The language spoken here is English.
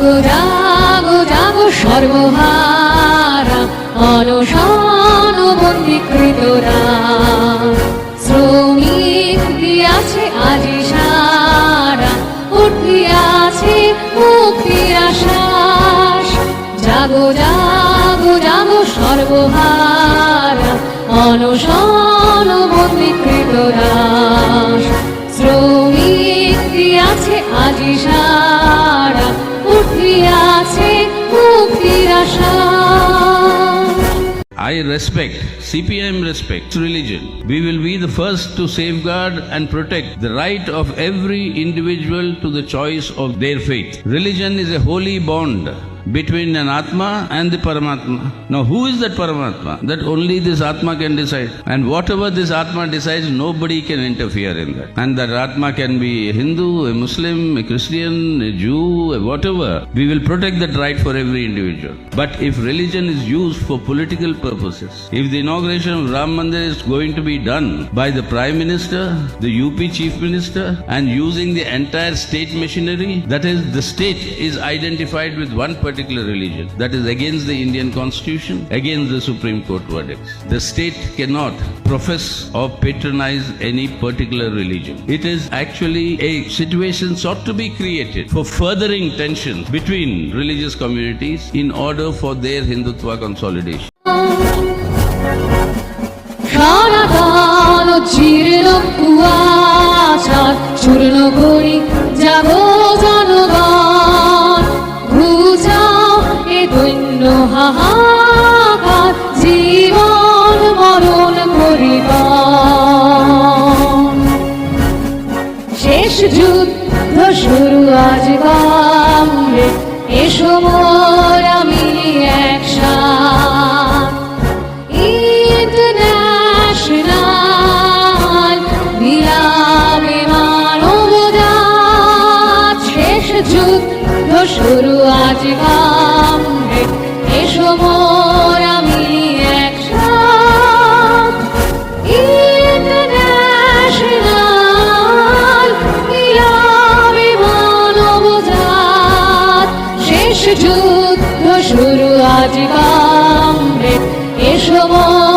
জাগো জাগো সর্বহারা অনশন বন্দীকৃতরা শ্রমিক দিয়াছে আজি সারা উঠিয়াছে মুক্তির আশ্বাস। জাগো জাগো জাগো সর্বহারা অনশন বন্দীকৃতরা শ্রমিক দিয়াছে আজি সারা। I respect, CPM respects religion. We will be the first to safeguard and protect the right of every individual to the choice of their faith. Religion is a holy bond between an Atma and the Paramatma. Now, who is that Paramatma? That only this Atma can decide. And whatever this Atma decides, nobody can interfere in that. And that Atma can be a Hindu, a Muslim, a Christian, a Jew, a whatever. We will protect that right for every individual. But if religion is used for political purposes, if the inauguration of Ram Mandir is going to be done by the Prime Minister, the UP Chief Minister, and using the entire state machinery, that is, the state is identified with one particular religion. That is against the Indian Constitution, against the Supreme Court verdicts. The state cannot profess or patronize any particular religion. It is actually a situation sought to be created for furthering tension between religious communities in order for their Hindutva consolidation. সনাতন জীর্ণ কুয়াশার চূর্ণ করি যাব বাজবামরে এসো মোর আমি একসাথ। International নিলামে মানবদাত শেষ যুদ্ধ শুরু আজকাল শুরু আজ কামবে এসময়